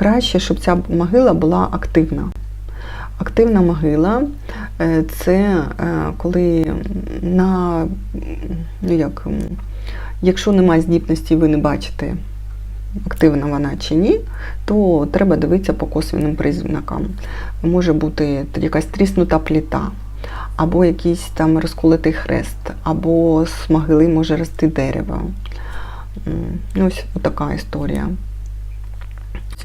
Краще, щоб ця могила була активна. Активна могила е, це е, коли на ну як, якщо немає здібності, ви не бачите, активна вона чи ні, то треба дивитися по косвенним признакам. Може бути якась тріснута пліта, або якийсь там розколотий хрест, або з могили може рости дерево. Ну, ось така історія.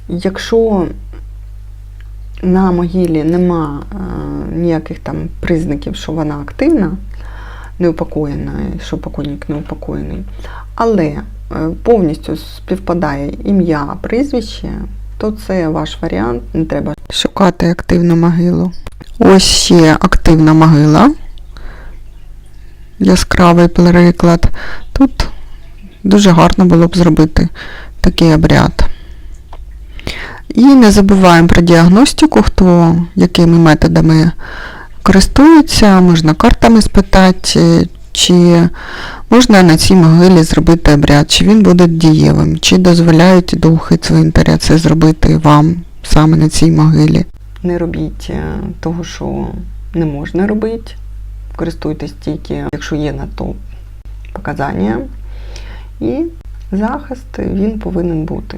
Якщо на могилі нема е, ніяких там признаків, що вона активна, неупокоєна, що покойник неупокоєний, але е, повністю співпадає ім'я, прізвище, то це ваш варіант, не треба шукати активну могилу. Ось ще активна могила. Яскравий приклад. Тут дуже гарно було б зробити такий обряд. І не забуваємо про діагностику, хто якими методами користується, можна картами спитати, чи можна на цій могилі зробити обряд, чи він буде дієвим, чи дозволяють духи цвинтаря це зробити вам саме на цій могилі. Не робіть е, того, що не можна робити. Користуйтесь тільки, якщо є на то показання. І захист він повинен бути.